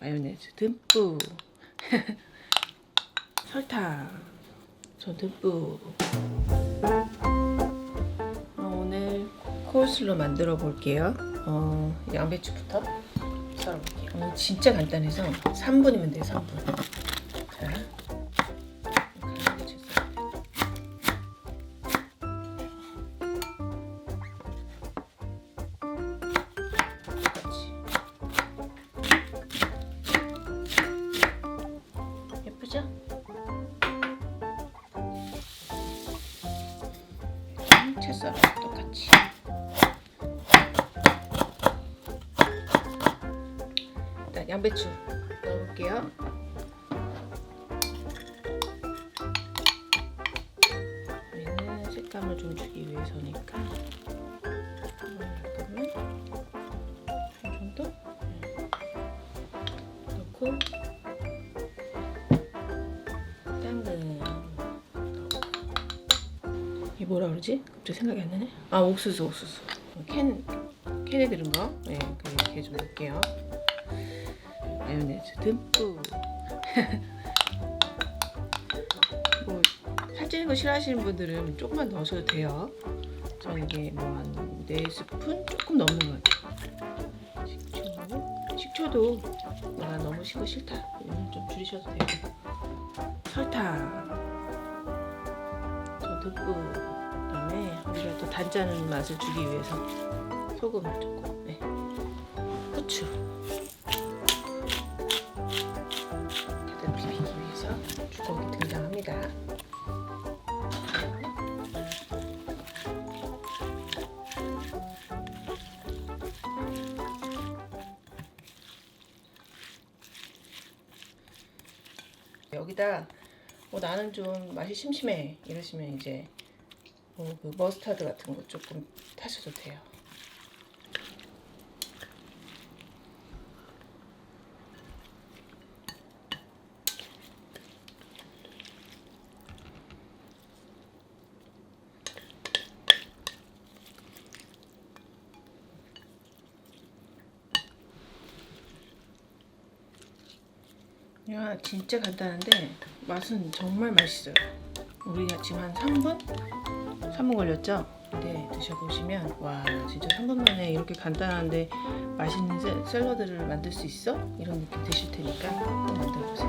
마요네즈 듬뿍. 설탕. 전 듬뿍. 어, 오늘 코슬로 만들어 볼게요. 어, 양배추부터 썰어 볼게요. 어, 진짜 간단해서 3분이면 돼요 3분 채 썰어 똑같이. 일단 양배추 넣어볼게요. 우리는 색감을 좀 주기 위해서니까. 이거는 이 정도 넣고 이 뭐라 그러지? 갑자기 생각이 안 나네. 아 옥수수 옥수수 캔 캔에 들은 거 네, 그렇게 좀 넣을게요. 마요네즈 듬뿍. 뭐 살찌는 거 싫어하시는 분들은 조금만 넣으셔도 돼요. 저는 이게 뭐 한 4스푼 조금 넘는 것 같아요. 식초 식초도 내가 너무 시고 싫다. 이건 좀 줄이셔도 돼요. 설탕 저 듬뿍 그다음에 우리가 또 단짠 맛을 주기 위해서 소금을 조금 네. 후추 가득 비비기 위해서 주걱이 등장합니다. 여기다 뭐 나는 좀 맛이 심심해 이러시면 이제 뭐 그 머스타드 같은 거 조금 타셔도 돼요. 야 진짜 간단한데 맛은 정말 맛있어요. 우리가 지금 한 3분? 3분 걸렸죠? 근데 드셔보시면 와 진짜 3분 만에 이렇게 간단한데 맛있는 샐- 샐러드를 만들 수 있어? 이런 느낌 드실 테니까 꼭 만들어보세요.